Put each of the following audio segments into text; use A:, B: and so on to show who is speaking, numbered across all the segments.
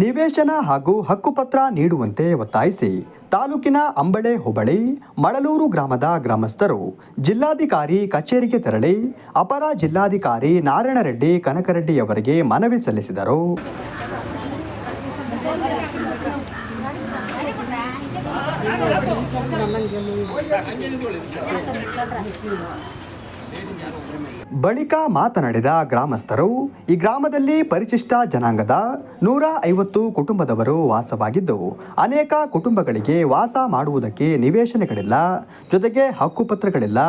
A: ನಿವೇಶನ ಹಾಗೂ ಹಕ್ಕುಪತ್ರ ನೀಡುವಂತೆ ಒತ್ತಾಯಿಸಿ ತಾಲೂಕಿನ ಅಂಬಳೆ ಹೋಬಳಿ, ಮಳಲೂರು ಗ್ರಾಮದ ಗ್ರಾಮಸ್ಥರು ಜಿಲ್ಲಾಧಿಕಾರಿ ಕಚೇರಿಗೆ ತೆರಳಿ ಅಪರ ಜಿಲ್ಲಾಧಿಕಾರಿ ನಾರಾಯಣರೆಡ್ಡಿ ಕನಕರೆಡ್ಡಿಯವರಿಗೆ ಮನವಿ ಸಲ್ಲಿಸಿದರು. ಬಳಿಕ ಮಾತನಾಡಿದ ಗ್ರಾಮಸ್ಥರು, ಈ ಗ್ರಾಮದಲ್ಲಿ ಪರಿಶಿಷ್ಟ ಜನಾಂಗದ ನೂರ ಐವತ್ತು ಕುಟುಂಬದವರು ವಾಸವಾಗಿದ್ದು, ಅನೇಕ ಕುಟುಂಬಗಳಿಗೆ ವಾಸ ಮಾಡುವುದಕ್ಕೆ ನಿವೇಶನಗಳಿಲ್ಲ, ಜೊತೆಗೆ ಹಕ್ಕುಪತ್ರಗಳಿಲ್ಲ.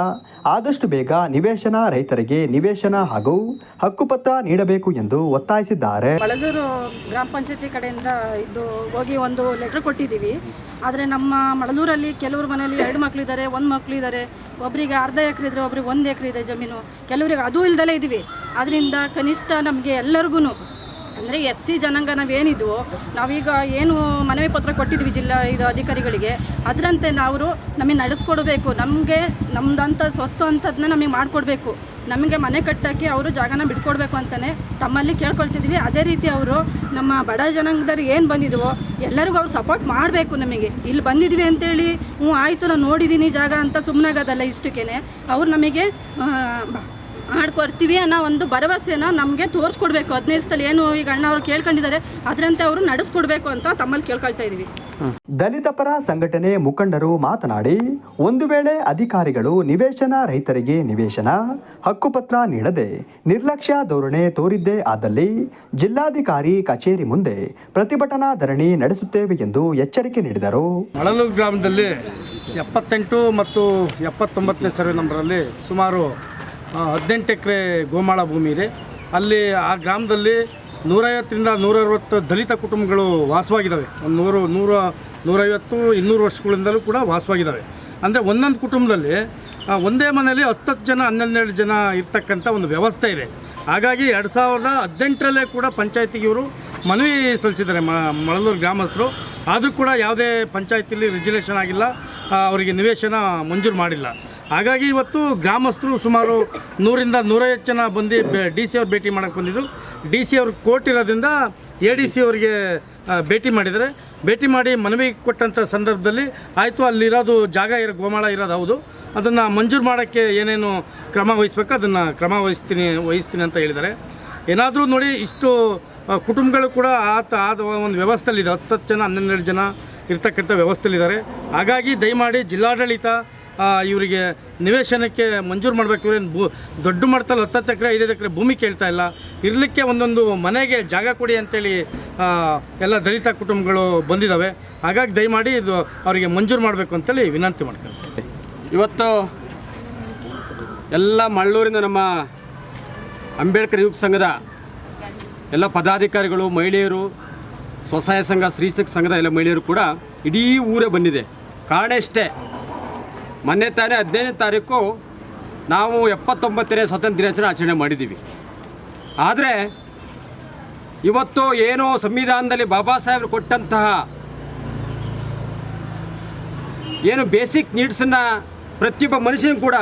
A: ಆದಷ್ಟು ಬೇಗ ನಿವೇಶನ ರೈತರಿಗೆ ನಿವೇಶನ ಹಾಗೂ ಹಕ್ಕುಪತ್ರ ನೀಡಬೇಕು ಎಂದು ಒತ್ತಾಯಿಸಿದ್ದಾರೆ.
B: ಬಳದೂರು ಗ್ರಾಮ ಪಂಚಾಯತಿ ಕಡೆಯಿಂದ ಇದು ಹೋಗಿ ಒಂದು ಲೆಟರ್ ಕೊಟ್ಟಿದ್ದೀವಿ. ಆದರೆ ನಮ್ಮ ಮಳಲೂರಲ್ಲಿ ಕೆಲವ್ರ ಮನೆಯಲ್ಲಿ ಎರಡು ಮಕ್ಕಳಿದ್ದಾರೆ ಒಂದು ಮಕ್ಕಳಿದ್ದಾರೆ ಒಬ್ಬರಿಗೆ ಅರ್ಧ ಎಕರೆ ಇದ್ದರೆ ಒಬ್ರಿಗೆ ಒಂದು ಎಕರೆ ಇದೆ ಜಮೀನು. ಕೆಲವರಿಗೆ ಅದೂ ಇಲ್ದಲೇ ಇದ್ದೀವಿ ಅದರಿಂದ ಕನಿಷ್ಠ ನಮಗೆ ಎಲ್ಲರಿಗೂ ಅಂದರೆ ಎಸ್ ಸಿ ಜನಾಂಗ ನಾವೇನಿದ್ವು, ನಾವೀಗ ಏನು ಮನವಿ ಪತ್ರ ಕೊಟ್ಟಿದ್ವಿ ಜಿಲ್ಲಾ ಇದು ಅಧಿಕಾರಿಗಳಿಗೆ, ಅದರಂತೆ ನಾವು ನಮಗೆ ನಡೆಸ್ಕೊಡ್ಬೇಕು. ನಮಗೆ ನಮ್ದಂಥ ಸ್ವತ್ತು ಅಂಥದ್ದನ್ನ ನಮಗೆ ಮಾಡಿಕೊಡ್ಬೇಕು. ನಮಗೆ ಮನೆ ಕಟ್ಟೋಕ್ಕೆ ಅವರು ಜಾಗನ ಬಿಟ್ಕೊಡ್ಬೇಕು ಅಂತಲೇ ತಮ್ಮಲ್ಲಿ ಕೇಳ್ಕೊಳ್ತಿದ್ವಿ. ಅದೇ ರೀತಿ ಅವರು ನಮ್ಮ ಬಡ ಜನಾಂಗದವ್ರಿಗೆ ಏನು ಬಂದಿದ್ವೋ ಎಲ್ಲರಿಗೂ ಅವ್ರು ಸಪೋರ್ಟ್ ಮಾಡಬೇಕು ನಮಗೆ. ಇಲ್ಲಿ ಬಂದಿದ್ವಿ ಅಂತೇಳಿ, ಹ್ಞೂ, ಆಯಿತು, ನಾನು ನೋಡಿದ್ದೀನಿ ಜಾಗ ಅಂತ ಸುಮ್ಮನಾಗೋದಲ್ಲ ಇಷ್ಟಕ್ಕೇ ಅವ್ರು ನಮಗೆ ಮಾಡ್ಕೊಡ್ತೀವಿ ಅನ್ನೋ ಒಂದು ಭರವಸೆನ ನಮಗೆ ತೋರಿಸ್ಕೊಡ್ಬೇಕು. ಹದಿನೈದು ಸ್ಥಳ ಏನು ಈಗ ಅಣ್ಣ ಅವರು ಕೇಳ್ಕೊಂಡಿದ್ದಾರೆ ಅದರಂತೆ ಅವರು ನಡೆಸ್ಕೊಡ್ಬೇಕು ಅಂತ ತಮ್ಮಲ್ಲಿ ಕೇಳ್ಕೊಳ್ತಾ ಇದ್ದೀವಿ
A: ದಲಿತ ಪರ ಸಂಘಟನೆ ಮುಖಂಡರು ಮಾತನಾಡಿ ಒಂದು ವೇಳೆ ಅಧಿಕಾರಿಗಳು ನಿವೇಶನ ರೈತರಿಗೆ ನಿವೇಶನ ಹಕ್ಕುಪತ್ರ ನೀಡದೆ ನಿರ್ಲಕ್ಷ್ಯ ಧೋರಣೆ ತೋರಿದ್ದೇ ಆದಲ್ಲಿ ಜಿಲ್ಲಾಧಿಕಾರಿ ಕಚೇರಿ ಮುಂದೆ ಪ್ರತಿಭಟನಾ ಧರಣಿ ನಡೆಸುತ್ತೇವೆ ಎಂದು ಎಚ್ಚರಿಕೆ ನೀಡಿದರು.
C: ಮಳಲೂರು ಗ್ರಾಮದಲ್ಲಿ ಎಪ್ಪತ್ತೆಂಟು ಮತ್ತು ಎಪ್ಪತ್ತೊಂಬತ್ತನೇ ಸರ್ವೆ ನಂಬರಲ್ಲಿ ಸುಮಾರು ಹದಿನೆಂಟು ಎಕರೆ ಗೋಮಾಳ ಭೂಮಿ ಇದೆ. ಅಲ್ಲಿ ಆ ಗ್ರಾಮದಲ್ಲಿ ನೂರೈವತ್ತರಿಂದ ನೂರೈವತ್ತು ದಲಿತ ಕುಟುಂಬಗಳು ವಾಸವಾಗಿದ್ದಾವೆ. ಒಂದು ನೂರು, ನೂರ, ನೂರೈವತ್ತು, ಇನ್ನೂರು ವರ್ಷಗಳಿಂದಲೂ ಕೂಡ ವಾಸವಾಗಿದ್ದಾವೆ. ಅಂದರೆ ಒಂದೊಂದು ಕುಟುಂಬದಲ್ಲಿ ಒಂದೇ ಮನೆಯಲ್ಲಿ ಹತ್ತತ್ತು ಜನ, ಹನ್ನೆರಡು ಜನ ಇರ್ತಕ್ಕಂಥ ಒಂದು ವ್ಯವಸ್ಥೆ ಇದೆ. ಹಾಗಾಗಿ ಎರಡು ಸಾವಿರದ ಹದಿನೆಂಟರಲ್ಲೇ ಕೂಡ ಪಂಚಾಯತಿಗೆ ಇವರು ಮನವಿ ಸಲ್ಲಿಸಿದ್ದಾರೆ ಮಳಲೂರು ಗ್ರಾಮಸ್ಥರು. ಆದರೂ ಕೂಡ ಯಾವುದೇ ಪಂಚಾಯತಿಲಿ ರಿಜರ್ವೇಷನ್ ಆಗಿಲ್ಲ. ಅವರಿಗೆ ನಿವೇಶನ ಮಂಜೂರು ಮಾಡಿಲ್ಲ. ಹಾಗಾಗಿ ಇವತ್ತು ಗ್ರಾಮಸ್ಥರು ಸುಮಾರು ನೂರಿಂದ ನೂರೈವತ್ತು ಜನ ಬಂದು ಡಿ ಸಿ ಅವ್ರು ಭೇಟಿ ಮಾಡೋಕ್ಕೆ ಬಂದಿದ್ದರು ಡಿ ಸಿ ಅವ್ರು ಕೋರ್ಟ್ ಇರೋದ್ರಿಂದ ಎ ಡಿ ಸಿ ಅವರಿಗೆ ಭೇಟಿ ಮಾಡಿದರೆ ಭೇಟಿ ಮಾಡಿ ಮನವಿ ಕೊಟ್ಟಂಥ ಸಂದರ್ಭದಲ್ಲಿ ಆಯಿತು, ಅಲ್ಲಿರೋದು ಜಾಗ ಇರೋ ಗೋಮಾಳ ಇರೋದು ಹೌದು. ಅದನ್ನು ಮಂಜೂರು ಮಾಡೋಕ್ಕೆ ಏನೇನು ಕ್ರಮ ವಹಿಸ್ಬೇಕು ಅದನ್ನು ಕ್ರಮ ವಹಿಸ್ತೀನಿ ವಹಿಸ್ತೀನಿ ಅಂತ ಹೇಳಿದ್ದಾರೆ. ಏನಾದರೂ ನೋಡಿ ಇಷ್ಟು ಕುಟುಂಬಗಳು ಕೂಡ ಆತ ಆದ ಒಂದು ವ್ಯವಸ್ಥೆಯಲ್ಲಿದೆ. ಹತ್ತು ಹತ್ತು ಜನ, ಹನ್ನೆರಡು ಜನ ಇರ್ತಕ್ಕಂಥ ವ್ಯವಸ್ಥೆಯಲ್ಲಿದ್ದಾರೆ. ಹಾಗಾಗಿ ದಯಮಾಡಿ ಜಿಲ್ಲಾಡಳಿತ ಇವರಿಗೆ ನಿವೇಶನಕ್ಕೆ ಮಂಜೂರು ಮಾಡಬೇಕು. ಏನು ಭೂ, ದೊಡ್ಡ ಮಟ್ಟದಲ್ಲಿ ಹತ್ತತ್ತು ಎಕರೆ, ಐದೈದು ಎಕರೆ ಭೂಮಿ ಕೇಳ್ತಾ ಇಲ್ಲ. ಇರಲಿಕ್ಕೆ ಒಂದೊಂದು ಮನೆಗೆ ಜಾಗ ಕೊಡಿ ಅಂತೇಳಿ ಎಲ್ಲ ದಲಿತ ಕುಟುಂಬಗಳು ಬಂದಿದ್ದಾವೆ ಹಾಗಾಗಿ ದಯಮಾಡಿ ಇದು ಅವರಿಗೆ ಮಂಜೂರು ಮಾಡಬೇಕು ಅಂತೇಳಿ ವಿನಂತಿ ಮಾಡ್ಕೊಳ್ತೀವಿ
D: ಇವತ್ತು ಎಲ್ಲ ಮಳ್ಳೂರಿನ ನಮ್ಮ ಅಂಬೇಡ್ಕರ್ ಯುವಕ ಸಂಘದ ಎಲ್ಲ ಪದಾಧಿಕಾರಿಗಳು, ಮಹಿಳೆಯರು, ಸ್ವಸಹಾಯ ಸಂಘ ಸ್ತ್ರೀ ಸಂಘದ ಎಲ್ಲ ಮಹಿಳೆಯರು ಕೂಡ ಇಡೀ ಊರೇ ಬಂದಿದೆ. ಕಾರಣ ಇಷ್ಟೇ. ಮೊನ್ನೆ ತಾನೇ ಹದಿನೈದನೇ ತಾರೀಕು ನಾವು ಎಪ್ಪತ್ತೊಂಬತ್ತನೇ ಸ್ವಾತಂತ್ರ್ಯ ದಿನಾಚರಣೆ ಆಚರಣೆ ಮಾಡಿದ್ದೀವಿ. ಆದರೆ ಇವತ್ತು ಏನು ಸಂವಿಧಾನದಲ್ಲಿ ಬಾಬಾ ಸಾಹೇಬರು ಕೊಟ್ಟಂತಹ ಏನು ಬೇಸಿಕ್ ನೀಡ್ಸನ್ನು ಪ್ರತಿಯೊಬ್ಬ ಮನುಷ್ಯನಿಗೂ ಕೂಡ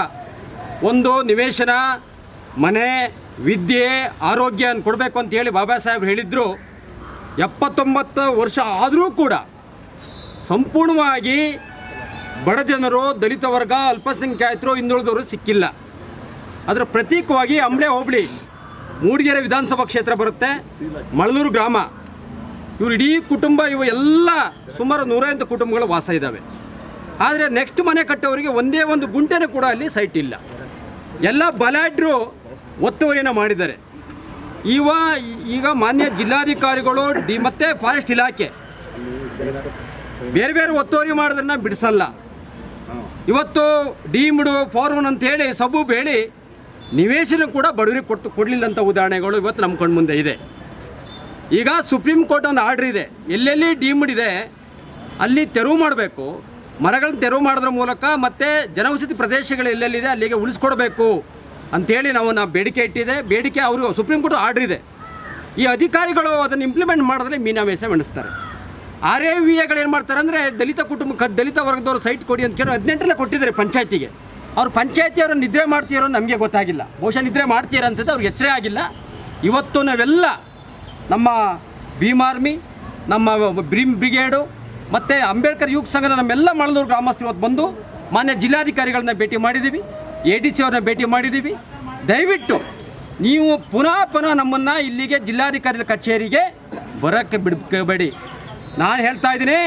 D: ಒಂದು ನಿವೇಶನ, ಮನೆ, ವಿದ್ಯೆ ಆರೋಗ್ಯ ಕೊಡಬೇಕು ಅಂತ ಹೇಳಿ ಬಾಬಾ ಸಾಹೇಬ್ರು ಹೇಳಿದ್ರು. ಎಪ್ಪತ್ತೊಂಬತ್ತು ವರ್ಷ ಆದರೂ ಕೂಡ ಸಂಪೂರ್ಣವಾಗಿ ಬಡ ಜನರು, ದಲಿತ ವರ್ಗ, ಅಲ್ಪಸಂಖ್ಯಾತರು ಹಿಂದುಳಿದವರು ಸಿಕ್ಕಿಲ್ಲ. ಅದರ ಪ್ರತೀಕವಾಗಿ ಅಂಬ್ಳೆ ಹೋಬಳಿ, ಮೂಡಿಗೆರೆ ವಿಧಾನಸಭಾ ಕ್ಷೇತ್ರ ಬರುತ್ತೆ ಮಳಲೂರು ಗ್ರಾಮ. ಇವ್ರು ಇಡೀ ಕುಟುಂಬ, ಇವು ಎಲ್ಲ ಸುಮಾರು ನೂರೈವತ್ತು ಕುಟುಂಬಗಳು ವಾಸ ಇದ್ದಾವೆ ಆದರೆ ನೆಕ್ಸ್ಟ್ ಮನೆ ಕಟ್ಟೋರಿಗೆ ಒಂದೇ ಒಂದು ಗುಂಟೆನೂ ಕೂಡ ಅಲ್ಲಿ ಸೈಟ್ ಇಲ್ಲ. ಎಲ್ಲ ಬಲಾಡ್ರು ಒತ್ತುವರಿಯನ್ನು ಮಾಡಿದ್ದಾರೆ. ಇವ, ಈಗ ಮಾನ್ಯ ಜಿಲ್ಲಾಧಿಕಾರಿಗಳು ಡಿ, ಮತ್ತು ಫಾರೆಸ್ಟ್ ಇಲಾಖೆ. ಬೇರೆ ಬೇರೆ ಒತ್ತುವರಿ ಮಾಡೋದನ್ನು ಬಿಡಿಸಲ್ಲ. ಇವತ್ತು ಡೀಮ್ಡು ಫಾರ್ಮನ್ ಅಂತ ಹೇಳಿ ಸಬೂಬ್ ಹೇಳಿ ನಿವೇಶನ ಕೂಡ ಬಡವರಿಗೆ ಕೊಟ್ಟು ಕೊಡಲಿಲ್ಲಂಥ ಉದಾಹರಣೆಗಳು ಇವತ್ತು ನಮ್ಮ ಕಣ್ಮುಂದೆ ಇದೆ. ಈಗ ಸುಪ್ರೀಂ ಕೋರ್ಟ್ ಒಂದು ಆರ್ಡ್ರ್ ಇದೆ. ಎಲ್ಲೆಲ್ಲಿ ಡೀಮ್ಡ್ ಇದೆ, ಅಲ್ಲಿ ತೆರವು ಮಾಡಬೇಕು. ಮರಗಳನ್ನು ತೆರವು ಮಾಡೋದ್ರ ಮೂಲಕ ಮತ್ತು ಜನವಸತಿ ಪ್ರದೇಶಗಳು ಎಲ್ಲೆಲ್ಲಿದೆ, ಅಲ್ಲಿಗೆ ಉಳಿಸ್ಕೊಡ್ಬೇಕು ಅಂಥೇಳಿ ನಾವು ನಾವು ಬೇಡಿಕೆ ಇಟ್ಟಿದೆ. ಬೇಡಿಕೆ ಅವರು ಸುಪ್ರೀಂ ಕೋರ್ಟ್ ಆರ್ಡ್ರ್ ಇದೆ. ಈ ಅಧಿಕಾರಿಗಳು ಅದನ್ನು ಇಂಪ್ಲಿಮೆಂಟ್ ಮಾಡಿದ್ರೆ ಮೀನಾಮೇಷ ಮೆಣಿಸ್ತಾರೆ ಆರ್ ವಿ ಎಗಳು ಏನು ಮಾಡ್ತಾರೆ ಅಂದರೆ ದಲಿತ ಕುಟುಂಬ ದಲಿತ ವರ್ಗದವ್ರು ಸೈಟ್ ಕೊಡಿ ಅಂತ ಕೇಳಿ ಹದಿನೆಂಟರಲ್ಲೇ ಕೊಟ್ಟಿದ್ದಾರೆ ಪಂಚಾಯತಿಗೆ. ಅವ್ರು ಪಂಚಾಯತಿಯವರು ನಿದ್ರೆ ಮಾಡ್ತೀರೋ ನಮಗೆ ಗೊತ್ತಾಗಿಲ್ಲ. ಬಹುಶಃ ನಿದ್ರೆ ಮಾಡ್ತೀರ ಅನ್ಸುತ್ತೆ, ಅವ್ರಿಗೆ ಎಚ್ಚರೇ ಆಗಿಲ್ಲ. ಇವತ್ತು ನಾವೆಲ್ಲ ನಮ್ಮ ಭೀಮ್ ಆರ್ಮಿ, ನಮ್ಮ ಬ್ರಿಮ್ ಬ್ರಿಗೇಡು, ಮತ್ತು ಅಂಬೇಡ್ಕರ್ ಯುವಕ ಸಂಘದ ನಮ್ಮೆಲ್ಲ ಮಳನೂರು ಗ್ರಾಮಸ್ಥರು ಇವತ್ತು ಬಂದು ಮಾನ್ಯ ಜಿಲ್ಲಾಧಿಕಾರಿಗಳನ್ನ ಭೇಟಿ ಮಾಡಿದ್ದೀವಿ ಎ ಡಿ ಸಿ ಅವ್ರನ್ನ ಭೇಟಿ ಮಾಡಿದ್ದೀವಿ ದಯವಿಟ್ಟು ನೀವು ಪುನಃ ಪುನಃ ನಮ್ಮನ್ನು ಇಲ್ಲಿಗೆ ಜಿಲ್ಲಾಧಿಕಾರಿಗಳ ಕಚೇರಿಗೆ ಬರೋಕ್ಕೆ ಬಿಡಬೇಡಿ ನಾನು ಹೇಳ್ತಾ ಇದ್ದೀನಿ,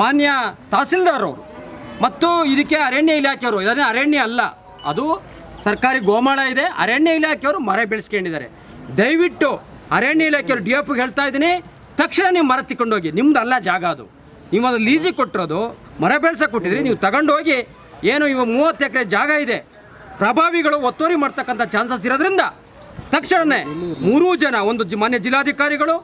D: ಮಾನ್ಯ ತಹಸೀಲ್ದಾರ್ ಅವರು ಮತ್ತು ಇದಕ್ಕೆ ಅರಣ್ಯ ಇಲಾಖೆಯವರು, ಇದನ್ನೇ ಅರಣ್ಯ ಅಲ್ಲ, ಅದು ಸರ್ಕಾರಿ ಗೋಮಾಳ ಇದೆ, ಅರಣ್ಯ ಇಲಾಖೆಯವರು ಮರ ಬೆಳೆಸ್ಕೊಂಡಿದ್ದಾರೆ. ದಯವಿಟ್ಟು ಅರಣ್ಯ ಇಲಾಖೆಯವರು ಡಿ ಎಫ್ಗೆ ಹೇಳ್ತಾ ಇದ್ದೀನಿ, ತಕ್ಷಣ ನೀವು ಮರ ತಿಕ್ಕೊಂಡೋಗಿ ನಿಮ್ದು ಅಲ್ಲ ಜಾಗ ಅದು. ನೀವು ಅದು ಲೀಸಿಗೆ ಕೊಟ್ಟಿರೋದು, ಮರ ಬೆಳೆಸ ಕೊಟ್ಟಿದ್ರಿ, ನೀವು ತಗೊಂಡೋಗಿ ಏನು ಇವಾಗ ಮೂವತ್ತು ಎಕರೆ ಜಾಗ ಇದೆ, ಪ್ರಭಾವಿಗಳು ಒತ್ತುವರಿ ಮಾಡ್ತಕ್ಕಂಥ ಚಾನ್ಸಸ್ ಇರೋದ್ರಿಂದ ತಕ್ಷಣವೇ ಮೂರೂ ಜನ, ಒಂದು ಮಾನ್ಯ ಜಿಲ್ಲಾಧಿಕಾರಿಗಳು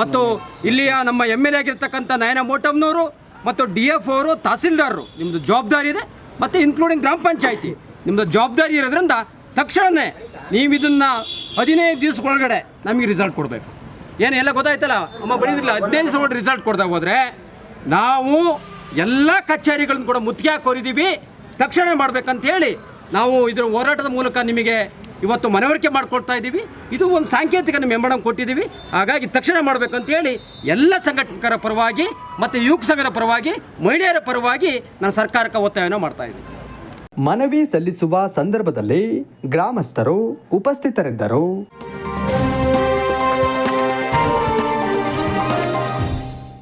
D: ಮತ್ತು ಇಲ್ಲಿಯ ನಮ್ಮ ಎಂ ಎಲ್ ಎ ಆಗಿರ್ತಕ್ಕಂಥ ನಯನ ಮೋಟಮ್ನವರು ಮತ್ತು ಡಿ ಎಫ್ ಅವರು ತಹಸೀಲ್ದಾರರು. ನಿಮ್ಮದು ಜವಾಬ್ದಾರಿ ಇದೆ. ಮತ್ತು ಇನ್ಕ್ಲೂಡಿಂಗ್ ಗ್ರಾಮ ಪಂಚಾಯಿತಿ. ನಿಮ್ಮದು ಜವಾಬ್ದಾರಿ ಇರೋದ್ರಿಂದ ತಕ್ಷಣವೇ ನೀವು ಇದನ್ನು ಹದಿನೈದು ಒಳಗಡೆ ನಮಗೆ ರಿಸಲ್ಟ್ ಕೊಡಬೇಕು. ಏನು ಎಲ್ಲ ಗೊತ್ತಾಯ್ತಲ್ಲ? ಅಮ್ಮ ಬರೀದಿಲ್ಲ, ಹದಿನೈದು ದಿವಸ ಒಳಗೆ ರಿಸಲ್ಟ್ ಕೊಡ್ದಾಗ ಹೋದರೆ ನಾವು ಎಲ್ಲ ಕಚೇರಿಗಳನ್ನು ಕೂಡ ಮುತ್ತಿಗೆ ಹಾಕೋರಿದ್ದೀವಿ ತಕ್ಷಣ ಮಾಡಬೇಕಂತ ಹೇಳಿ ನಾವು ಇದರ ಹೋರಾಟದ ಮೂಲಕ ನಿಮಗೆ ಇವತ್ತು ಮನವರಿಕೆ ಮಾಡಿಕೊಡ್ತಾ ಇದ್ದೀವಿ. ಇದು ಒಂದು ಸಾಂಕೇತಿಕ ಮೆಮೊರಂ ಕೊಟ್ಟಿದ್ದೀವಿ. ಹಾಗಾಗಿ ತಕ್ಷಣ ಮಾಡಬೇಕು ಹೇಳಿ ಎಲ್ಲ ಸಂಘಟಕರ ಪರವಾಗಿ ಮತ್ತು ಯುವಕ ಸಂಘದ ಪರವಾಗಿ, ಮಹಿಳೆಯರ ಪರವಾಗಿ ನಾನು ಸರ್ಕಾರಕ್ಕೆ ಒತ್ತಾಯವನ್ನು ಮಾಡ್ತಾ ಇದ್ದೀನಿ.
A: ಮನವಿ ಸಲ್ಲಿಸುವ ಸಂದರ್ಭದಲ್ಲಿ ಗ್ರಾಮಸ್ಥರು ಉಪಸ್ಥಿತರಿದ್ದರು.